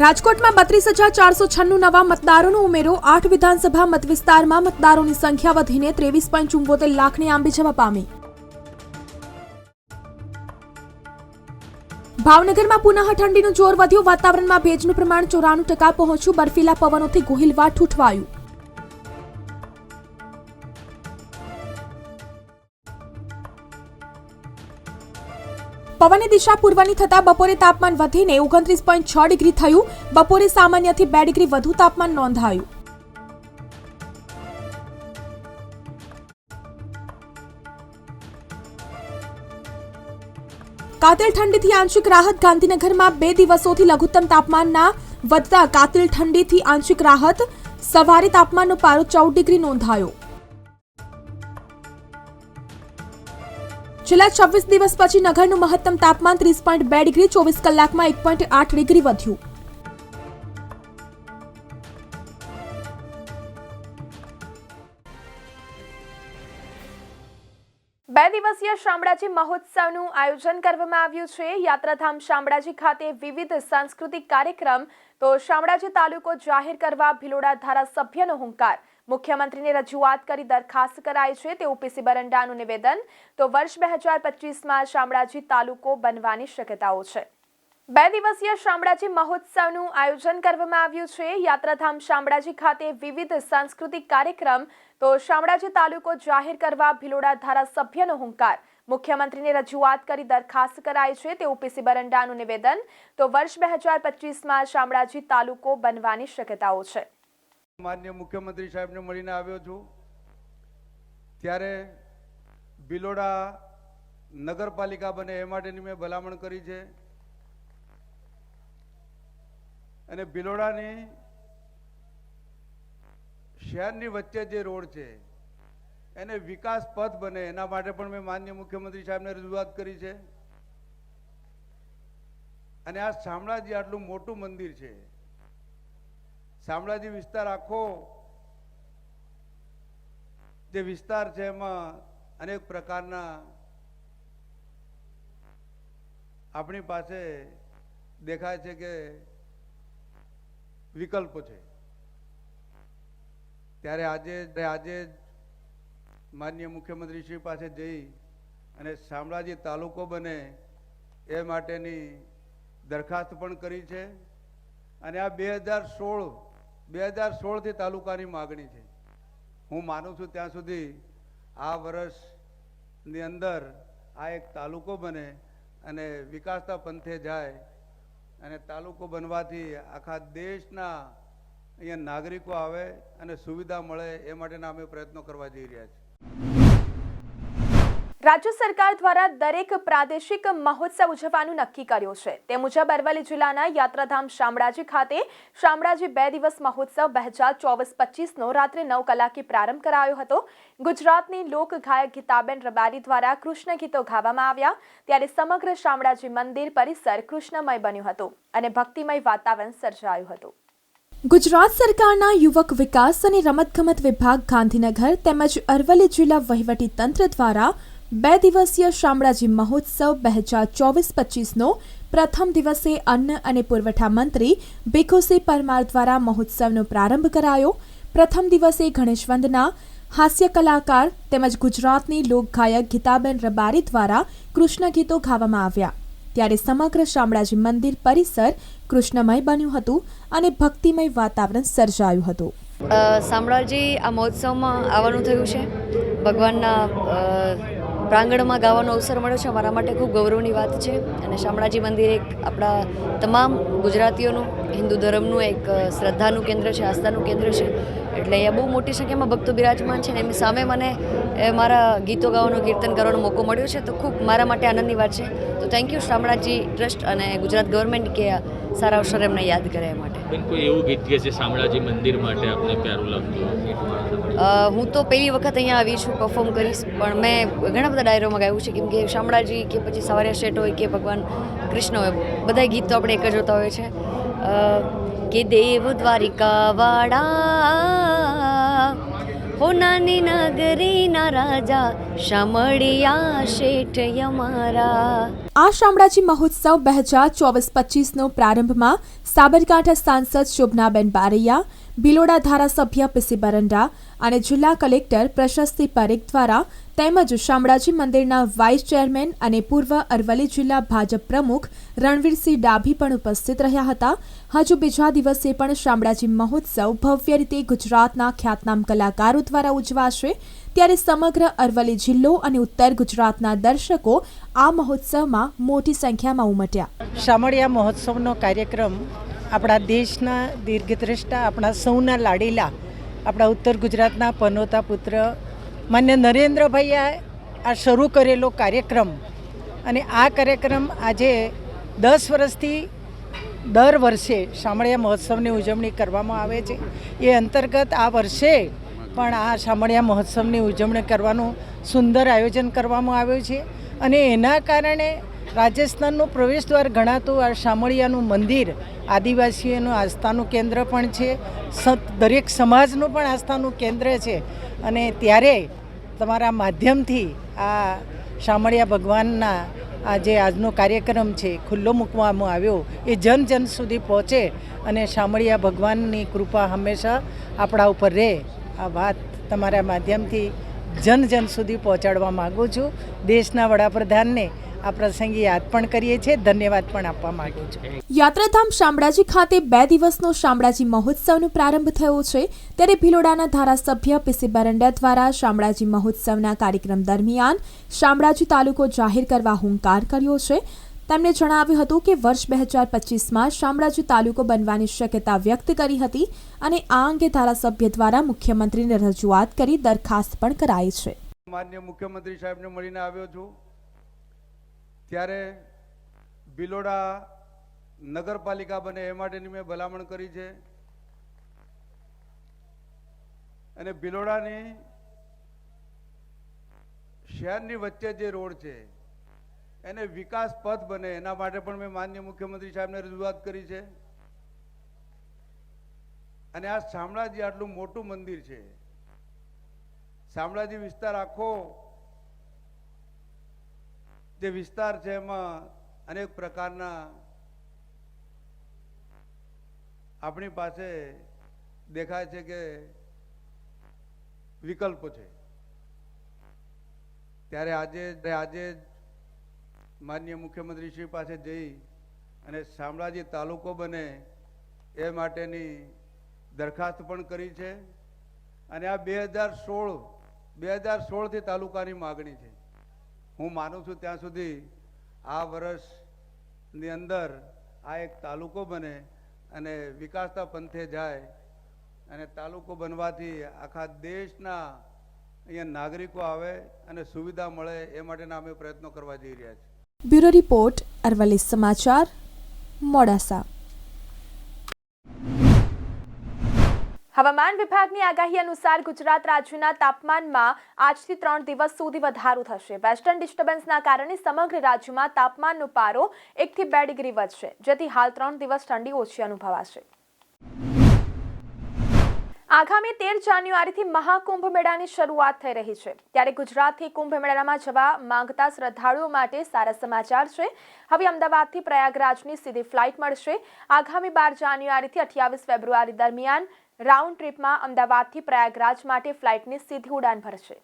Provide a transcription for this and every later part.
રાજકોટમાં બત્રીસ હજાર ચારસો છન્નું નવા મતદારોનો ઉમેરો. આઠ વિધાનસભા મતવિસ્તારમાં મતદારોની સંખ્યા વધીને ત્રેવીસ પોઈન્ટ ચુંબોતેર લાખની આંબી જવા પામી. ભાવનગરમાં પુનઃ ઠંડીનું જોર વધ્યું. વાતાવરણમાં ભેજનું પ્રમાણ ચોરાણું ટકા પહોંચ્યું. બર્ફીલા પવનોથી ગોહિલવા ઠૂઠવાયું. પવનની દિશા પૂર્વની થતાં બપોરે તાપમાન વધીને ઓગણત્રીસ પોઈન્ટ છ ડિગ્રી થયું. બપોરે સામાન્યથી બે ડિગ્રી વધુ તાપમાન નોંધાયું. કાતિલ ઠંડીથી આંશિક રાહત ગાંધીનગરમાં બે દિવસોથી લઘુત્તમ તાપમાનના વધતા કાતિલ ઠંડીથી આંશિક રાહત. સવારે તાપમાનનો પારો ચૌદ ડિગ્રી નોંધાયો. છેલ્લા છવ્વીસ દિવસ પછી નગરનું મહત્તમ તાપમાન ત્રીસ પોઈન્ટ બે ડિગ્રી, ચોવીસ કલાકમાં એક પોઈન્ટ આઠ ડિગ્રી વધ્યું. બે દિવસીય શામળાજી મહોત્સવનું આયોજન કરવામાં આવ્યું છે. યાત્રાધામ શામળાજી ખાતે વિવિધ સાંસ્કૃતિક કાર્યક્રમ, તો શામળાજી તાલુકો જાહેર કરવા ભિલોડા ધારાસભ્યનો હુંકાર. મુખ્યમંત્રીને રજૂઆત કરી દરખાસ્ત કરાઈ છે. તેવું પીસી બરંડાનું નિવેદન. તો વર્ષ બે હજાર પચીસમાં શામળાજી તાલુકો બનવાની શક્યતાઓ છે. બે દિવસીય શામળાજી મહોત્સવનું આયોજન કરવામાં આવ્યું છે. યાત્રાધામ શામળાજી ખાતે વિવિધ સાંસ્કૃતિક કાર્યક્રમ. તો શામળાજી તાલુકો જાહેર કરવા ભિલોડા ધારાસભ્યનો હુંકાર. મુખ્યમંત્રીને રજૂઆત કરી દરખાસ્ત કરાઈ છે. તેવું પીસી બરંડાનું નિવેદન. તો વર્ષ બે હજાર પચીસમાં શામળાજી તાલુકો બનવાની શક્યતાઓ છે. માન્ય મુખ્યમંત્રી સાહેબને મળીને આવ્યો છું. ત્યારે ભિલોડા નગરપાલિકા બને એ માટેની મેં ભલામણ કરી છે. અને ભિલોડાની શહેરની વચ્ચે જે રોડ છે, એને વિકાસ પથ બને એના માટે પણ મેં માન્ય મુખ્યમંત્રી સાહેબને રજૂઆત કરી છે. અને આ શામળાજી આટલું મોટું મંદિર છે શામળાજી વિસ્તાર આખો જે વિસ્તાર છે એમાં અનેક પ્રકારના આપણી પાસે દેખાય છે કે વિકલ્પો છે. ત્યારે આજે આજે માન્ય મુખ્યમંત્રી શ્રી પાસે જઈ અને શામળાજી તાલુકો બને એ માટેની દરખાસ્ત પણ કરી છે. અને આ બે હજાર સોળ બે હજાર સોળથી તાલુકાની માગણી છે. હું માનું છું ત્યાં સુધી આ વર્ષની અંદર આ એક તાલુકો બને અને વિકાસતા પંથે જાય અને તાલુકો બનવાથી આખા દેશના અહીંયા નાગરિકો આવે અને સુવિધા મળે એ માટેના અમે પ્રયત્નો કરવા જઈ રહ્યા છીએ. રાજ્ય સરકાર દ્વારા દરેક પ્રાદેશિક મહોત્સવ ઉજવવાનું નક્કી કર્યું છે. તે મુજબ અરવલ્લી જિલ્લાના યાત્રાધામ શામળાજી ખાતે શામળાજી બે દિવસ મહોત્સવ બે હજાર ચોવીસ પચીસનો રાત્રે નવ કલાકે પ્રારંભ કરાયો હતો. ગુજરાતની લોક ગાયક ગીતાબેન રબારી દ્વારા કૃષ્ણ ગીતો ગાવામાં આવ્યા. ત્યારે સમગ્ર શામળાજી મંદિર પરિસર કૃષ્ણમય બન્યું હતું અને ભક્તિમય વાતાવરણ સર્જાયું હતું. ગુજરાત સરકારના યુવક વિકાસ અને રમતગમત વિભાગ ગાંધીનગર તેમજ અરવલ્લી જિલ્લા વહીવટી તંત્ર દ્વારા બે દિવસીય શામળાજી મહોત્સવ બે હજાર ચોવીસ પચીસનો પ્રથમ દિવસે અન્ન અને પુરવઠા મંત્રી ભીખુસિંહ પરમાર દ્વારા મહોત્સવનો પ્રારંભ કરાયો. પ્રથમ દિવસે ગણેશ વંદના, હાસ્ય કલાકાર તેમજ ગુજરાતની લોકગાયક ગીતાબેન રબારી દ્વારા કૃષ્ણ ગીતો ગાવામાં આવ્યા. ત્યારે સમગ્ર શામળાજી મંદિર પરિસર કૃષ્ણમય બન્યું હતું અને ભક્તિમય વાતાવરણ સર્જાયું હતું. શામળાજી આ મહોત્સવમાં આવવાનું થયું છે. ભગવાનના પ્રાંગણમાં ગાવાનો અવસર મળ્યો છે. મારા માટે ખૂબ ગૌરવની વાત છે. અને શામળાજી મંદિર એક આપણા તમામ ગુજરાતીઓનું, હિન્દુ ધર્મનું એક શ્રદ્ધાનું કેન્દ્ર છે, આસ્થાનું કેન્દ્ર છે. એટલે અહીંયા બહુ મોટી સંખ્યામાં ભક્તો બિરાજમાન છે. એમની સામે મને મારા ગીતો ગાવાનો, કીર્તન કરવાનો મોકો મળ્યો છે. તો ખૂબ મારા માટે આનંદની વાત છે. તો થેન્ક યુ શામળાજી ટ્રસ્ટ અને ગુજરાત ગવર્મેન્ટ કે સારા અવસર એમને યાદ કરે એ માટે. કોઈ એવું ગીત કે જે શામળાજી મંદિર માટે આપને પ્યારું લાગતું હું તો પહેલી વખત અહીંયા આવી છું પરફોર્મ કરીશ પણ મેં ઘણા બધા ડાયરોમાં ગાયું છે કેમ કે શામળાજી કે પછી સવારે શેઠ હોય કે ભગવાન કૃષ્ણ હોય બધા ગીત તો આપણે એક જ હોતા હોય છે. કે દેવ દ્વારિકા વાળા હો નાની નગરીના રાજા, શામળિયા શેઠ અમારા. આ શામળાજી મહોત્સવ બે હજાર ચોવીસ પચીસનો પ્રારંભમાં સાબરકાંઠા સાંસદ શોભનાબેન બારૈયા ભિલોડા ધારાસભ્ય પીસી બરંડા અને જિલ્લા કલેક્ટર પ્રશસ્તિ પરેખ દ્વારા તેમજ શામળાજી મંદિરના વાઇસ ચેરમેન અને પૂર્વ અરવલ્લી જિલ્લા ભાજપ પ્રમુખ રણવીરસિંહ ડાભી પણ ઉપસ્થિત રહ્યા હતા. હજુ બીજા દિવસે પણ શામળાજી મહોત્સવ ભવ્ય રીતે ગુજરાતના ખ્યાતનામ કલાકારો દ્વારા ઉજવાશે. ત્યારે સમગ્ર અરવલ્લી જિલ્લો અને ઉત્તર ગુજરાતના દર્શકો આ મહોત્સવમાં મોટી સંખ્યામાં ઉમટ્યા. શામળિયા મહોત્સવનો કાર્યક્રમ આપણા દેશના દીર્ઘદ્રષ્ટા, આપણા સૌના લાડીલા, આપણા ઉત્તર ગુજરાતના પનોતા પુત્ર, માન્ય નરેન્દ્રભાઈએ આ શરૂ કરેલો કાર્યક્રમ. અને આ કાર્યક્રમ આજે દસ વર્ષથી દર વર્ષે શામળિયા મહોત્સવની ઉજવણી કરવામાં આવે છે. એ અંતર્ગત આ વર્ષે પણ આ શામળિયા મહોત્સવની ઉજવણી કરવાનું સુંદર આયોજન કરવામાં આવ્યું છે. અને એના કારણે રાજસ્થાનનું પ્રવેશદ્વાર ગણાતું આ શામળિયાનું મંદિર, આદિવાસીઓનું આસ્થાનું કેન્દ્ર પણ છે, સત, દરેક સમાજનું પણ આસ્થાનું કેન્દ્ર છે. અને ત્યારે તમારા માધ્યમથી આ શામળિયા ભગવાનના આ જે આજનો કાર્યક્રમ છે, ખુલ્લો મૂકવામાં આવ્યો, એ જન જન સુધી પહોંચે અને શામળિયા ભગવાનની કૃપા હંમેશા આપણા ઉપર રહે. આ વાત તમારા માધ્યમથી જન જન સુધી પહોંચાડવા માગું છું. દેશના વડાપ્રધાનને આ પ્રસંગે યાદ પણ કરીએ છીએ. ધન્યવાદ પણ આપવા માંગુ છું. યાત્રાધામ શામળાજી ખાતે બે દિવસનો શામળાજી મહોત્સવનો પ્રારંભ થયો છે. ત્યારે ભિલોડાના ધારાસભ્ય પીસી બરંડા દ્વારા શામળાજી મહોત્સવના કાર્યક્રમ દરમિયાન શામળાજી તાલુકો જાહેર કરવા હુંકાર કર્યો છે. તેમણે જણાવ્યું હતું કે વર્ષ બે હજાર પચીસમાં શામળાજી તાલુકો બનવાની શક્યતા વ્યક્ત કરી હતી અને આ અંગે ધારાસભ્ય દ્વારા મુખ્યમંત્રીને રજૂઆત કરી દરખાસ્ત પણ કરાઈ છે. માન્ય મુખ્યમંત્રી સાહેબને મળીને આવ્યો છું. ત્યારે બિલોડા નગરપાલિકા બને એ માટેની મેં ભલામણ કરી છે. અને ભિલોડાની શહેરની વચ્ચે જે રોડ છે, એને વિકાસ પથ બને એના માટે પણ મેં માન્ય મુખ્યમંત્રી સાહેબને રજૂઆત કરી છે. અને આ શામળાજી આટલું મોટું મંદિર છે. શામળાજી વિસ્તાર આખો જે વિસ્તાર છે એમાં અનેક પ્રકારના આપણી પાસે દેખાય છે કે વિકલ્પો છે. ત્યારે આજે આજે માન્ય મુખ્યમંત્રી શ્રી પાસે જઈ અને શામળાજી તાલુકો બને એ માટેની દરખાસ્ત પણ કરી છે. અને આ બે હજાર સોળ, બે હજાર સોળથી તાલુકાની માગણી છે. હું માનું છું ત્યાં સુધી આ વર્ષની અંદર આ એક તાલુકો બને અને વિકાસતા પંથે જાય અને તાલુકો બનવાથી આખા દેશના અહીંયા નાગરિકો આવે અને સુવિધા મળે એ માટેના અમે પ્રયત્નો કરવા જઈ રહ્યા છીએ. બ્યુરો રિપોર્ટ અરવલ્લી સમાચાર મોડાસા. હવામાન વિભાગની આગાહી અનુસાર ગુજરાત રાજ્યના તાપમાનમાં આજથી ત્રણ દિવસ સુધી વધારો થશે. વેસ્ટર્ન ડિસ્ટર્બન્સના કારણે સમગ્ર રાજ્યમાં તાપમાનનો પારો એકથી બે ડિગ્રી વધશે, જેથી હાલ ત્રણ દિવસ ઠંડી ઓછી અનુભવાશે. આગામી તેર જાન્યુઆરીથી મહાકુંભ મેળાની શરૂઆત થઈ રહી છે. ત્યારે ગુજરાતથી કુંભ મેળામાં જવા માંગતા શ્રદ્ધાળુઓ માટે સારા સમાચાર છે. હવે અમદાવાદથી પ્રયાગરાજની સીધી ફ્લાઇટ મળશે. આગામી બાર જાન્યુઆરીથી અઠ્યાવીસ ફેબ્રુઆરી દરમિયાન રાઉન્ડ ટ્રીપમાં અમદાવાદથી પ્રયાગરાજ માટે ફ્લાઇટની સીધી ઉડાન ભરશે.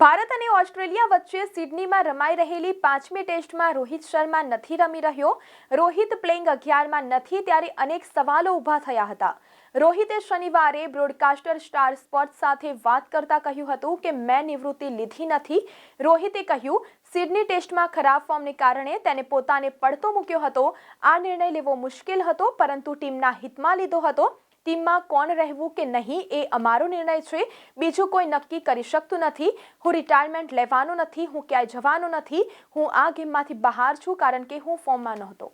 ભારત અને ઓસ્ટ્રેલિયા વચ્ચે સિડનીમાં રમાઈ રહેલી પાંચમી ટેસ્ટમાં રોહિત શર્મા નથી રમી રહ્યો. રોહિત પ્લેઇંગ અગિયારમાં નથી ત્યારે અનેક સવાલો ઊભા થયા હતા. રોહિતે શનિવારે બ્રોડકાસ્ટર સ્ટાર સ્પોર્ટ્સ સાથે વાત કરતા કહ્યું હતું કે, મેં નિવૃત્તિ લીધી નથી. રોહિતે કહ્યું, સિડની ટેસ્ટમાં ખરાબ ફોર્મને કારણે તેને પોતાને પડતો મૂક્યો હતો. આ નિર્ણય લેવો મુશ્કેલ હતો, પરંતુ ટીમના હિતમાં લીધો હતો. ટીમમાં કોણ રહેવું કે નહીં એ અમારો નિર્ણય છે. બીજું કોઈ નક્કી કરી શકતું નથી. હું રિટાયરમેન્ટ લેવાનો નથી, હું ક્યાંય જવાનો નથી. હું આ ગેમમાંથી બહાર છું કારણ કે હું ફોર્મમાં નહોતો.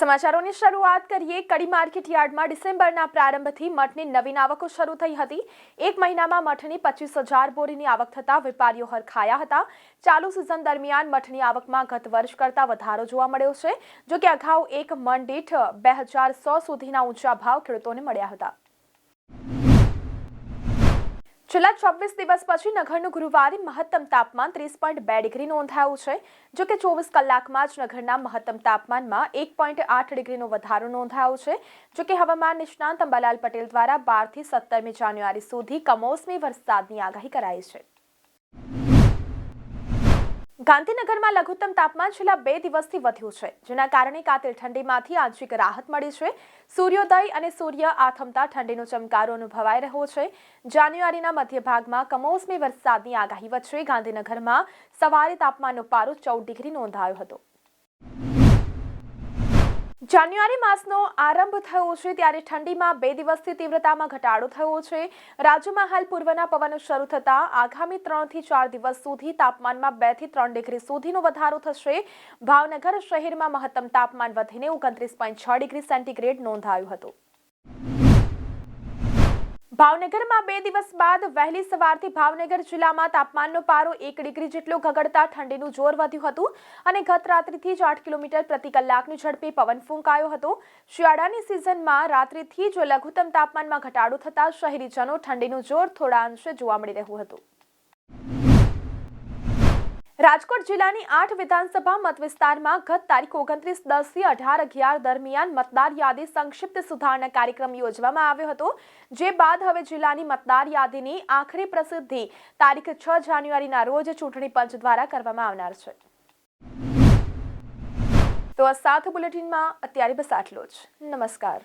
સમાચારોની શરૂઆત કરીએ. કડી માર્કેટ યાર્ડમાં ડિસેમ્બરના પ્રારંભથી મઠની નવીન આવકો શરૂ થઈ હતી. એક મહિનામાં મઠની પચીસ હજાર બોરીની આવક થતાં વેપારીઓ હરખાયા હતા. ચાલુ સિઝન દરમિયાન મઠની આવકમાં ગત વર્ષ કરતાં વધારો જોવા મળ્યો છે, જો કે અગાઉ એક મણ દીઠ બે હજાર સો સુધીના ઊંચા ભાવ ખેડૂતોને મળ્યા હતા. છેલ્લા છવ્વીસ દિવસ પછી નગરનું ગુરુવારે મહત્તમ તાપમાન ત્રીસ પોઈન્ટ બે ડિગ્રી નોંધાયું છે, જો કે ચોવીસ કલાકમાં જ નગરના મહત્તમ તાપમાનમાં એક પોઈન્ટ આઠ ડિગ્રીનો વધારો નોંધાયો છે, જો કે હવામાન નિષ્ણાંત અંબાલાલ પટેલ દ્વારા બારથી સત્તરમી જાન્યુઆરી સુધી કમોસમી વરસાદની આગાહી કરાઈ છે. ગાંધીનગરમાં લઘુત્તમ તાપમાન છેલ્લા બે દિવસથી વધ્યું છે, જેના કારણે કાતિલ ઠંડીમાંથી આંશિક રાહત મળી છે. સૂર્યોદય અને સૂર્ય આથમતા ઠંડીનો ચમકારો અનુભવાઈ રહ્યો છે. જાન્યુઆરીના મધ્ય ભાગમાં કમોસમી વરસાદની આગાહી વચ્ચે ગાંધીનગરમાં સવારે તાપમાનનો પારો ચૌદ ડિગ્રી નોંધાયો હતો. જાન્યુઆરી માસનો આરંભ થયો છે ત્યારે ઠંડીમાં બે દિવસથી તીવ્રતામાં ઘટાડો થયો છે. રાજ્યમાં હાલ પૂર્વના પવનો શરૂ થતાં આગામી ત્રણથી ચાર દિવસ સુધી તાપમાનમાં બેથી ત્રણ ડિગ્રી સુધીનો વધારો થશે. ભાવનગર શહેરમાં મહત્તમ તાપમાન વધીને ઓગણત્રીસ પોઈન્ટ છ ડિગ્રી સેન્ટીગ્રેડ નોંધાયું હતું. ભાવનગરમાં બે દિવસ બાદ વહેલી સવારથી ભાવનગર જિલ્લામાં તાપમાનનો પારો એક ડિગ્રી જેટલો ગગડતા ઠંડીનું જોર વધ્યું હતું અને ગત રાત્રિથી જ આઠ કિલોમીટર પ્રતિ કલાકની ઝડપે પવન ફૂંકાયો હતો. શિયાળાની સિઝનમાં રાત્રિથી જ લઘુત્તમ તાપમાનમાં ઘટાડો થતાં શહેરીજનો ઠંડીનું જોર થોડા અંશે જોવા મળી રહ્યું હતું. રાજકોટ જિલ્લાની આઠ વિધાનસભા મત વિસ્તારમાં ગત તારીખ ઓગણત્રીસ દસથી અઢાર અગિયાર દરમિયાન મતદાર યાદી સંક્ષિપ્ત સુધારણા કાર્યક્રમ યોજવામાં આવ્યો હતો, જે બાદ હવે જિલ્લાની મતદાર યાદીની આખરી પ્રસિદ્ધિ તારીખ છ જાન્યુઆરીના રોજ ચૂંટણી પંચ દ્વારા કરવામાં આવનાર છે. તો આ સાથ બુલેટિનમાં અત્યારે બસ આટલો જ. નમસ્કાર.